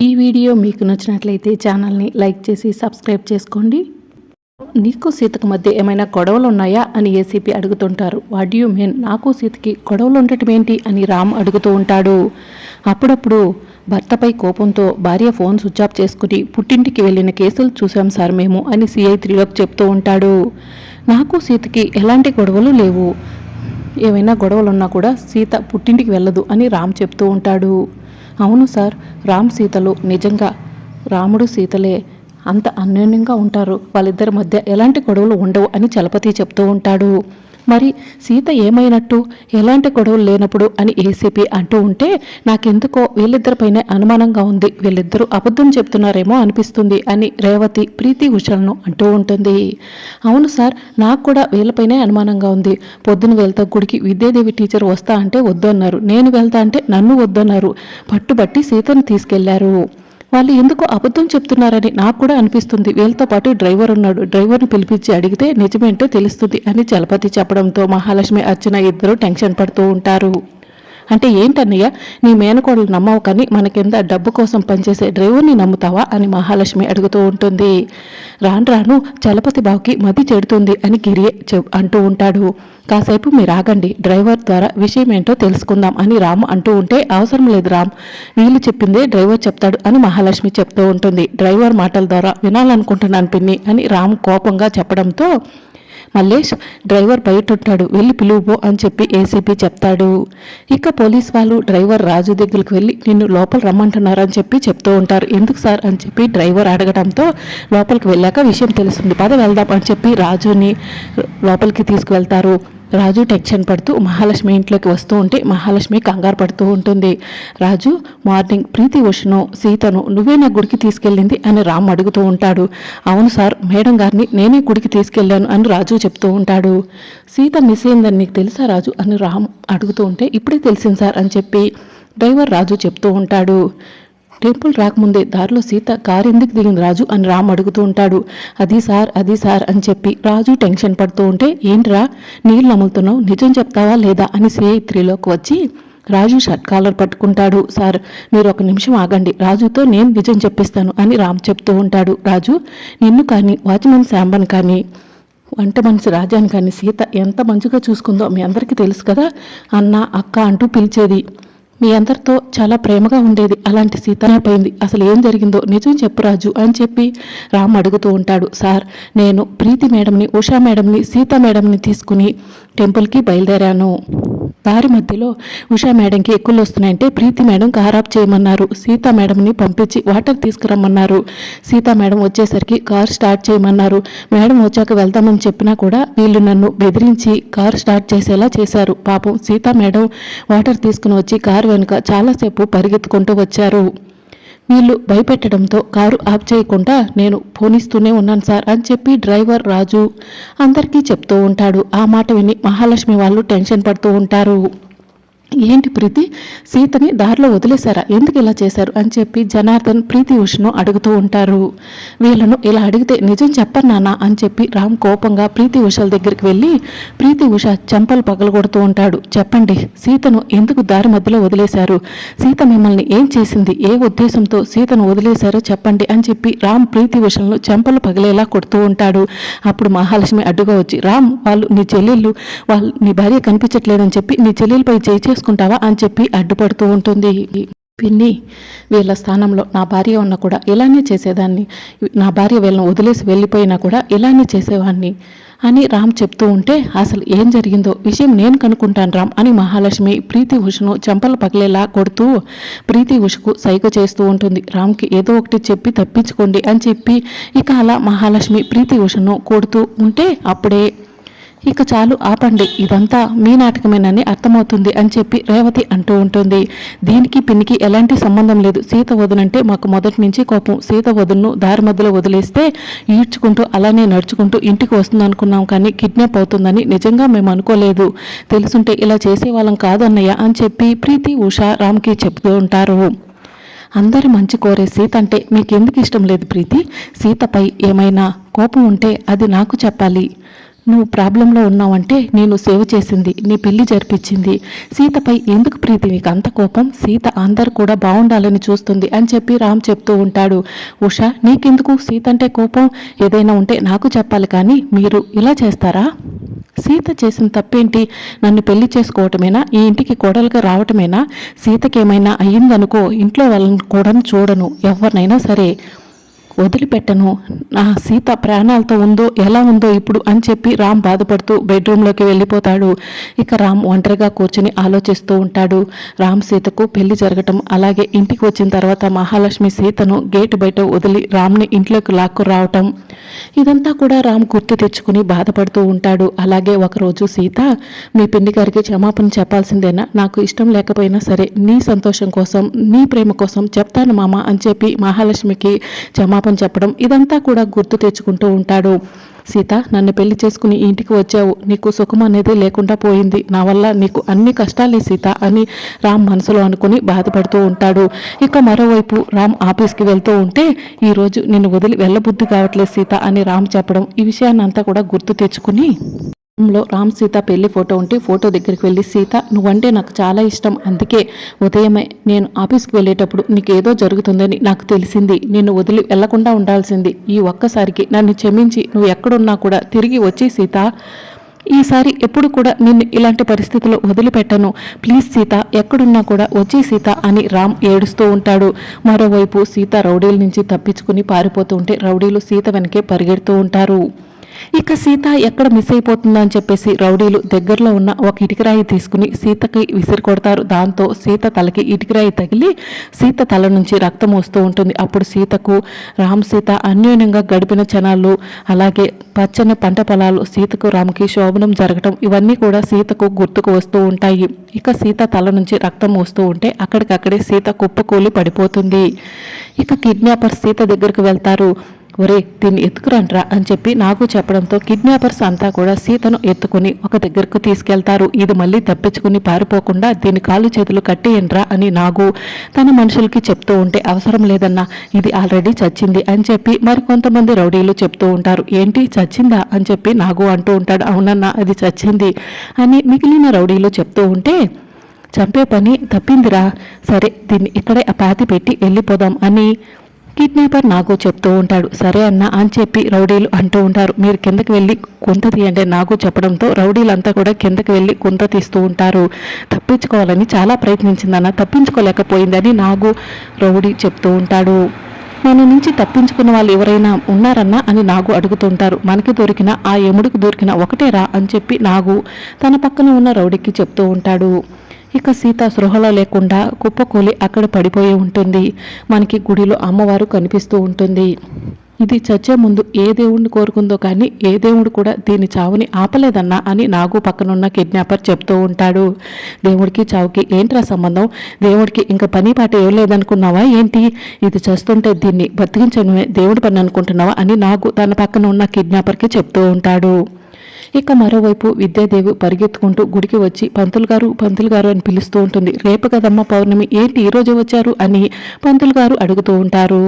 ఈ వీడియో మీకు నచ్చినట్లయితే ఛానల్ని లైక్ చేసి సబ్స్క్రైబ్ చేసుకోండి. నీకు సీతకు మధ్య ఏమైనా గొడవలు ఉన్నాయా అని ఏసీపీ అడుగుతుంటారు. What you mean? నాకు సీతకి గొడవలు ఉండటం ఏంటి అని రామ్ అడుగుతూ ఉంటాడు. అప్పుడప్పుడు భర్తపై కోపంతో భార్య ఫోన్ స్విచ్ ఆఫ్ చేసుకుని పుట్టింటికి వెళ్ళిన కేసులు చూసాం సార్ మేము అని సిఐ త్రీలోకి చెప్తూ ఉంటాడు. నాకు సీతకి ఎలాంటి గొడవలు లేవు. ఏమైనా గొడవలు ఉన్నా కూడా సీత పుట్టింటికి వెళ్ళదు అని రామ్ చెప్తూ ఉంటాడు. అవును సార్ రామ్ సీతలు నిజంగా రాముడు సీతలే అంత అన్యోన్యంగా ఉంటారు. వాళ్ళిద్దరి మధ్య ఎలాంటి గొడవలు ఉండవు అని చలపతి చెప్తూ ఉంటాడు. మరి సీత ఏమైనట్టు? ఎలాంటి గొడవలు లేనప్పుడు అని ఏసీపీ అంటూ ఉంటే నాకెందుకో వీళ్ళిద్దరిపైనే అనుమానంగా ఉంది. వీళ్ళిద్దరూ అబద్ధం చెప్తున్నారేమో అనిపిస్తుంది అని రేవతి ప్రీతి ఉషలను అంటూ ఉంటుంది. అవును సార్ నాకు కూడా వీళ్ళపైనే అనుమానంగా ఉంది. పొద్దున వెళ్తా గుడికి విద్యాదేవి టీచర్ వస్తా అంటే వద్దన్నారు. నేను వెళ్తా అంటే నన్ను వద్దన్నారు. పట్టుబట్టి సీతను తీసుకెళ్ళారు. వాళ్ళు ఎందుకు అబద్ధం చెప్తున్నారని నాకు కూడా అనిపిస్తుంది. వీళ్ళతో పాటు డ్రైవర్ ఉన్నాడు. డ్రైవర్ని పిలిపించి అడిగితే నిజమేంటో తెలుస్తుంది అని చలపతి చెప్పడంతో మహాలక్ష్మి అర్చన ఇద్దరు టెన్షన్ పడుతూ ఉంటారు. అంటే ఏంటన్నయ్య నీ మేనకోడలు నమ్మవు కానీ మన కింద డబ్బు కోసం పనిచేసే డ్రైవర్ని నమ్ముతావా అని మహాలక్ష్మి అడుగుతూ ఉంటుంది. రాను రాను చలపతి బావుకి మతి చెడుతుంది అని గిరి చెప్ అంటూ ఉంటాడు. కాసేపు మీరు ఆగండి డ్రైవర్ ద్వారా విషయం ఏంటో తెలుసుకుందాం అని రాము అంటూ ఉంటే అవసరం లేదు రామ్ వీళ్ళు చెప్పిందే డ్రైవర్ చెప్తాడు అని మహాలక్ష్మి చెప్తూ ఉంటుంది. డ్రైవర్ మాటల ద్వారా వినాలనుకుంటున్నాను పిన్ని అని రామ్ కోపంగా చెప్పడంతో మల్లేష్ డ్రైవర్ బయట ఉంటాడు వెళ్ళి పిలువుపో అని చెప్పి ఏసీపీ చెప్తాడు. ఇక పోలీస్ వాళ్ళు డ్రైవర్ రాజు దగ్గరికి వెళ్ళి నిన్ను లోపల రమ్మంటున్నారు అని చెప్పి చెప్తూ ఉంటారు. ఎందుకు సార్? అని చెప్పి డ్రైవర్ అడగడంతో లోపలికి వెళ్ళాక విషయం తెలుస్తుంది. పద వెళ్దాం అని చెప్పి రాజుని లోపలికి తీసుకువెళ్తారు. రాజు టెన్షన్ పడుతూ మహాలక్ష్మి ఇంట్లోకి వస్తూ ఉంటే మహాలక్ష్మి కంగారు పడుతూ ఉంటుంది. రాజు మార్నింగ్ ప్రీతి ఉషను సీతను నువ్వే నా గుడికి తీసుకెళ్ళింది అని రామ్ అడుగుతూ ఉంటాడు. అవును సార్ మేడం గారిని నేనే గుడికి తీసుకెళ్ళాను అని రాజు చెప్తూ ఉంటాడు. సీత మిస్ అయిందని నీకు తెలుసా రాజు అని రామ్ అడుగుతూ ఉంటే ఇప్పుడే తెలిసింది సార్ అని చెప్పి డ్రైవర్ రాజు చెప్తూ ఉంటాడు. టెంపుల్ రాకముందే దారిలో సీత కారు ఎందుకు దిగింది రాజు? అని రామ్ అడుగుతూ ఉంటాడు. అది సార్ అది సార్ అని చెప్పి రాజు టెన్షన్ పడుతూ ఉంటే ఏంట్రా నీళ్ళు నమ్ముతున్నావు నిజం చెప్తావా లేదా? అని సిఐ త్రీలోకి వచ్చి రాజు షర్ట్ కాలర్ పట్టుకుంటాడు. సార్ మీరు ఒక నిమిషం ఆగండి. రాజుతో నేను నిజం చెప్పిస్తాను అని రామ్ చెప్తూ ఉంటాడు. రాజు నిన్ను కానీ వాచ్మెన్ శాంబన్ కానీ వంట మనిషి రాజాని కానీ సీత ఎంత మంచిగా చూసుకుందో మీ అందరికీ తెలుసు కదా అన్న అక్క అంటూ పిలిచేది. మీ అందరితో చాలా ప్రేమగా ఉండేది. అలాంటి సీతనైపోయింది అసలు ఏం జరిగిందో నిజం చెప్పు రాజు అని చెప్పి రామ్ అడుగుతూ ఉంటాడు. సార్ నేను ప్రీతి మేడంని ఉషా మేడంని సీత మేడంని తీసుకుని టెంపుల్కి బయలుదేరాను. దారి మధ్యలో ఉషా మేడంకి ఎక్కులు వస్తున్నాయంటే ప్రీతి మేడం కార్ ఆఫ్ చేయమన్నారు. సీత మేడంని పంపించి వాటర్ తీసుకురమ్మన్నారు. సీత మేడం వచ్చేసరికి కార్ స్టార్ట్ చేయమన్నారు. మేడం వచ్చాక వెళ్తామని చెప్పినా కూడా వీళ్ళు నన్ను బెదిరించి కార్ స్టార్ట్ చేసేలా చేశారు. పాపం సీత మేడం వాటర్ తీసుకుని వచ్చి కారు వెనుక చాలాసేపు పరిగెత్తుకుంటూ వచ్చారు. వీళ్ళు భయపెట్టడంతో కారు ఆఫ్ చేయకుండా నేను ఫోనిస్తూనే ఉన్నాను సార్ అని చెప్పి డ్రైవర్ రాజు అందరికీ చెప్తూ ఉంటాడు. ఆ మాట విని మహాలక్ష్మి వాళ్ళు టెన్షన్ పడుతూ ఉంటారు. ఏంటి ప్రీతి? సీతని దారిలో వదిలేశారా? ఎందుకు ఇలా చేశారు? అని చెప్పి జనార్దన్ ప్రీతి ఉషను అడుగుతూ ఉంటారు. వీళ్ళను ఇలా అడిగితే నిజం చెప్పను నాన్న అని చెప్పి రామ్ కోపంగా ప్రీతి ఉషల దగ్గరికి వెళ్ళి ప్రీతి ఉష చెంపలు పగలగొడుతూ ఉంటాడు. చెప్పండి సీతను ఎందుకు దారి మధ్యలో వదిలేశారు? సీత మిమ్మల్ని ఏం చేసింది? ఏ ఉద్దేశంతో సీతను వదిలేశారో చెప్పండి అని చెప్పి రామ్ ప్రీతి ఉషలను చెంపలు పగిలేలా కొడుతూ ఉంటాడు. అప్పుడు మహాలక్ష్మి అడ్డుగా వచ్చి రామ్ వాళ్ళు నీ చెల్లెళ్ళు వాళ్ళు నీ భార్య కనిపించట్లేదని చెప్పి నీ చెల్లెలపై చేసి చేసుకుంటావా అని చెప్పి అడ్డుపడుతూ ఉంటుంది. పిన్ని వీళ్ళ స్థానంలో నా భార్య ఉన్న కూడా ఇలానే చేసేదాన్ని. నా భార్య వీళ్ళని వదిలేసి వెళ్ళిపోయినా కూడా ఇలానే చేసేవాడిని అని రామ్ చెప్తూ ఉంటే అసలు ఏం జరిగిందో విషయం నేను కనుక్కుంటాను రామ్ అని మహాలక్ష్మి ప్రీతి ఉషను చెంపలు పగిలేలా కొడుతూ ప్రీతి ఉషకు సైగ చేస్తూ ఉంటుంది. రామ్కి ఏదో ఒకటి చెప్పి తప్పించుకోండి అని చెప్పి ఇక అలా మహాలక్ష్మి ప్రీతి ఉషను కొడుతూ ఉంటే అప్పుడే ఇక చాలు ఆపండి. ఇదంతా మీ నాటకమేనని అర్థమవుతుంది అని చెప్పి రేవతి అంటూ ఉంటుంది. దీనికి పిన్నికి ఎలాంటి సంబంధం లేదు. సీత వదనంటే మాకు మొదటి నుంచి కోపం. సీత వదును దారి మధ్యలో వదిలేస్తే ఈడ్చుకుంటూ అలానే నడుచుకుంటూ ఇంటికి వస్తుంది అనుకున్నాం కానీ కిడ్నాప్ అవుతుందని నిజంగా మేము అనుకోలేదు. తెలుసుంటే ఇలా చేసేవాళ్ళం కాదన్నయ్య అని చెప్పి ప్రీతి ఉష రామ్కి చెప్తూ ఉంటారు. అందరి మంచి కోరే సీత అంటే మీకెందుకు ఇష్టం లేదు ప్రీతి? సీతపై ఏమైనా కోపం ఉంటే అది నాకు చెప్పాలి. నువ్వు ప్రాబ్లంలో ఉన్నావంటే నేను సేవ్ చేసింది నీ పెళ్ళి జరిపించింది. సీతపై ఎందుకు ప్రీతి? నీకు అంత కోపం? సీత అందరు కూడా బాగుండాలని చూస్తుంది అని చెప్పి రామ్ చెప్తూ ఉంటాడు. ఉష నీకెందుకు? సీత అంటే కోపం? ఏదైనా ఉంటే నాకు చెప్పాలి కానీ మీరు ఇలా చేస్తారా? సీత చేసిన తప్పేంటి? నన్ను పెళ్ళి చేసుకోవటమేనా? ఈ ఇంటికి కోడలుగా రావటమేనా? సీతకేమైనా అయ్యిందనుకో ఇంట్లో వాళ్ళని కూడా చూడను ఎవరినైనా సరే. వదిలిపెట్టను. నా సీత ప్రాణాలతో ఉందో ఎలా ఉందో ఇప్పుడు అని చెప్పి రామ్ బాధపడుతూ బెడ్రూమ్లోకి వెళ్ళిపోతాడు. ఇక రామ్ ఒంటరిగా కూర్చుని ఆలోచిస్తూ ఉంటాడు. రామ్ సీతకు పెళ్ళి జరగటం అలాగే ఇంటికి వచ్చిన తర్వాత మహాలక్ష్మి సీతను గేటు బయట వదిలి రామ్ని ఇంట్లోకి లాక్కు రావటం ఇదంతా కూడా రామ్ గుర్తు తెచ్చుకుని బాధపడుతూ ఉంటాడు. అలాగే ఒకరోజు సీత మీ పిండి గారికి క్షమాపణ చెప్పాల్సిందేనా? నాకు ఇష్టం లేకపోయినా సరే నీ సంతోషం కోసం నీ ప్రేమ కోసం చెప్తాను మామ అని చెప్పి మహాలక్ష్మికి క్షమాపణ చెప్పడం ఇదంతా కూడా గుర్తు తెచ్చుకుంటూ ఉంటాడు. సీత నన్ను పెళ్ళి చేసుకుని ఇంటికి వచ్చావు. నీకు సుఖం అనేది లేకుండా పోయింది. నా వల్ల నీకు అన్ని కష్టాలే సీత అని రామ్ మనసులో అనుకుని బాధపడుతూ ఉంటాడు. ఇక మరోవైపు రామ్ ఆఫీస్కి వెళ్తూ ఉంటే ఈరోజు నిన్ను వదిలి వెళ్ళబుద్ధి కావట్లేదు సీత అని రామ్ చెప్పడం ఈ విషయాన్ని అంతా కూడా గుర్తు తెచ్చుకుని లో రామ్ సీత పెళ్ళి ఫోటో ఉంటే ఫోటో దగ్గరికి వెళ్ళి సీత నువ్వంటే నాకు చాలా ఇష్టం. అందుకే ఉదయమే నేను ఆఫీస్కి వెళ్ళేటప్పుడు నీకు ఏదో జరుగుతుందని నాకు తెలిసింది. నిన్ను వదిలి వెళ్ళకుండా ఉండాల్సింది. ఈ ఒక్కసారికి నన్ను క్షమించి నువ్వు ఎక్కడున్నా కూడా తిరిగి వచ్చి సీత. ఈసారి ఎప్పుడు కూడా నిన్ను ఇలాంటి పరిస్థితుల్లో వదిలిపెట్టను. ప్లీజ్ సీత ఎక్కడున్నా కూడా వచ్చే సీత అని రామ్ ఏడుస్తూ ఉంటాడు. మరోవైపు సీత రౌడీల నుంచి తప్పించుకుని పారిపోతూ ఉంటే రౌడీలు సీత వెనకే పరిగెడుతూ ఉంటారు. ఇక సీత ఎక్కడ మిస్ అయిపోతుందా అని చెప్పేసి రౌడీలు దగ్గరలో ఉన్న ఒక ఇటుకరాయి తీసుకుని సీతకి విసిరి కొడతారు. దాంతో సీత తలకి ఇటుకరాయి తగిలి సీత తల నుంచి రక్తం వస్తూ ఉంటుంది. అప్పుడు సీతకు రామ్ సీత అన్యోన్యంగా గడిపిన క్షణాలు అలాగే పచ్చని పంట పొలాలు సీతకు రామ్కి శోభనం జరగటం ఇవన్నీ కూడా సీతకు గుర్తుకు వస్తూ ఉంటాయి. ఇక సీత తల నుంచి రక్తం వస్తూ ఉంటే అక్కడికక్కడే సీత కుప్పకూలి పడిపోతుంది. ఇక కిడ్నాపర్ సీత దగ్గరికి వెళ్తారు. ఒరే దీన్ని ఎత్తుకురంట్రా అని చెప్పి నాకు చెప్పడంతో కిడ్నాపర్స్ అంతా కూడా సీతను ఎత్తుకుని ఒక దగ్గరకు తీసుకెళ్తారు. ఇది మళ్ళీ తప్పించుకుని పారిపోకుండా దీని కాలు చేతులు కట్టేయండ్రా అని నాగు తన మనుషులకి చెప్తూ ఉంటే అవసరం లేదన్నా ఇది ఆల్రెడీ చచ్చింది అని చెప్పి మరికొంతమంది రౌడీలు చెప్తూ ఉంటారు. ఏంటి చచ్చిందా అని చెప్పి నాగు అంటూ ఉంటాడు. అవునన్నా అది చచ్చింది అని మిగిలిన రౌడీలు చెప్తూ ఉంటే చంపే పని తప్పిందిరా. సరే దీన్ని ఇక్కడే ఆ పాతి పెట్టి వెళ్ళిపోదాం అని కిడ్నాపర్ నాకు చెప్తూ ఉంటాడు. సరే అన్న అని చెప్పి రౌడీలు అంటూ ఉంటారు. మీరు కిందకి వెళ్ళి కుంత తీయండి నాకు చెప్పడంతో రౌడీలంతా కూడా కిందకి వెళ్ళి కుంత తీస్తూ ఉంటారు. తప్పించుకోవాలని చాలా ప్రయత్నించిందన్న తప్పించుకోలేకపోయిందని నాకు రౌడీ చెప్తూ ఉంటాడు. మన నుంచి తప్పించుకున్న వాళ్ళు ఎవరైనా ఉన్నారన్నా అని నాగు అడుగుతుంటారు మనకి దొరికిన ఆ ఎముడికి దొరికిన ఒకటేరా అని చెప్పి నాగు తన పక్కన ఉన్న రౌడీకి చెప్తూ ఉంటాడు. ఇక సీత సృహలో లేకుండా కుప్పకూలి అక్కడ పడిపోయి ఉంటుంది. మనకి గుడిలో అమ్మవారు కనిపిస్తూ ఉంటుంది. ఇది చచ్చే ముందు ఏ దేవుణ్ణి కోరుకుందో కానీ ఏ దేవుడు కూడా దీని చావుని ఆపలేదన్నా అని నాగు పక్కనున్న కిడ్నాపర్ చెప్తూ ఉంటాడు. దేవుడికి చావుకి ఏంట్రా సంబంధం? దేవుడికి ఇంకా పని పాట ఏం లేదనుకున్నావా ఏంటి? ఇది చేస్తుంటే దీన్ని బతికించడమే దేవుడి పని అనుకుంటున్నావా అని నాగు తన పక్కన ఉన్న కిడ్నాపర్కి చెప్తూ ఉంటాడు. ఇక మరోవైపు విద్యాదేవి పరిగెత్తుకుంటూ గుడికి వచ్చి పంతులు గారు పంతులు గారు అని పిలుస్తూ ఉంటుంది. రేపు కదమ్మ పౌర్ణమి ఏంటి ఈ వచ్చారు అని పంతులు గారు అడుగుతూ ఉంటారు.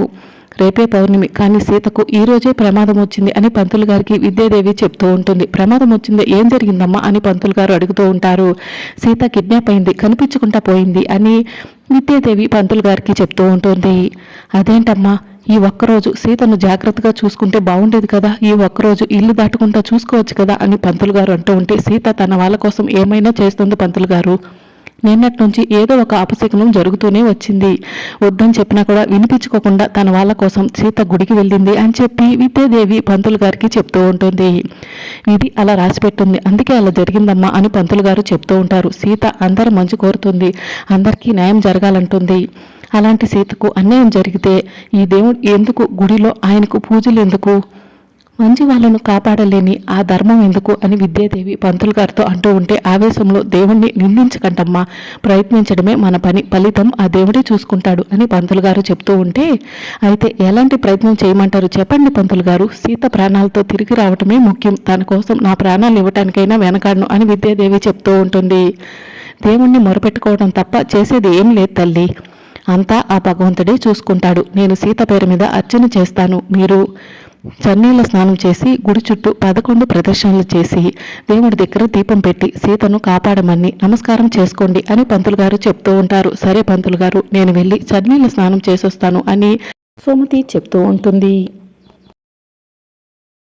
రేపే పౌర్ణమి. కానీ సీతకు ఈ రోజే ప్రమాదం వచ్చింది అని పంతులు గారికి విద్యాదేవి చెప్తూ ఉంటుంది. ప్రమాదం వచ్చింది ఏం జరిగిందమ్మా అని పంతులు గారు అడుగుతూ ఉంటారు. సీత కిడ్నాప్ అయింది కనిపించకుండా పోయింది అని విద్యాదేవి పంతులు గారికి చెప్తూ ఉంటుంది. అదేంటమ్మా? ఈ ఒక్కరోజు సీతను జాగ్రత్తగా చూసుకుంటే బాగుండేది కదా? ఈ ఒక్కరోజు ఇల్లు దాటుకుంటా చూసుకోవచ్చు కదా? అని పంతులు గారు అంటూ ఉంటే సీత తన వాళ్ళ కోసం ఏమైనా చేస్తుంది పంతులు గారు? నిన్నటి నుంచి ఏదో ఒక అపశకునం జరుగుతూనే వచ్చింది. వద్దని చెప్పినా కూడా వినిపించుకోకుండా తన వాళ్ళ కోసం సీత గుడికి వెళ్ళింది అని చెప్పి విద్యాదేవి పంతులు గారికి చెప్తూ ఉంటుంది. ఇది అలా రాసిపెట్టుంది. అందుకే అలా జరిగిందమ్మా అని పంతులు గారు చెప్తూ ఉంటారు. సీత అందరి మంచి కోరుతుంది. అందరికీ న్యాయం జరగాలంటుంది. అలాంటి సీతకు అన్యాయం జరిగితే ఈ దేవుడు ఎందుకు గుడిలో ఆయనకు పూజలు ఎందుకు? మంచి వాళ్ళను కాపాడలేని ఆ ధర్మం ఎందుకు అని విద్యాదేవి పంతులు గారితో అంటూ ఉంటే ఆవేశంలో దేవుణ్ణి నిందించకంటమ్మా ప్రయత్నించడమే మన పని ఫలితం ఆ దేవుడే చూసుకుంటాడు అని పంతులు గారు చెప్తూ ఉంటే అయితే ఎలాంటి ప్రయత్నం చేయమంటారు చెప్పండి పంతులు గారు సీత ప్రాణాలతో తిరిగి రావటమే ముఖ్యం తన కోసం నా ప్రాణాలు ఇవ్వటానికైనా వెనకాడను అని విద్యాదేవి చెప్తూ ఉంటుంది. దేవుణ్ణి మొరపెట్టుకోవడం తప్ప చేసేది ఏం లేదు తల్లి. అంతా ఆ భగవంతుడే చూసుకుంటాడు. నేను సీత పేరు మీద అర్చన చేస్తాను. మీరు చన్నీళ్ళ స్నానం చేసి గుడి చుట్టూ పదకొండు ప్రదర్శనలు చేసి దేవుడి దగ్గర దీపం పెట్టి సీతను కాపాడమని నమస్కారం చేసుకోండి అని పంతులు గారు చెప్తూ ఉంటారు. సరే పంతులు గారు నేను వెళ్ళి చన్నీళ్ళ స్నానం చేసొస్తాను అని సోమతి చెప్తూ ఉంటుంది.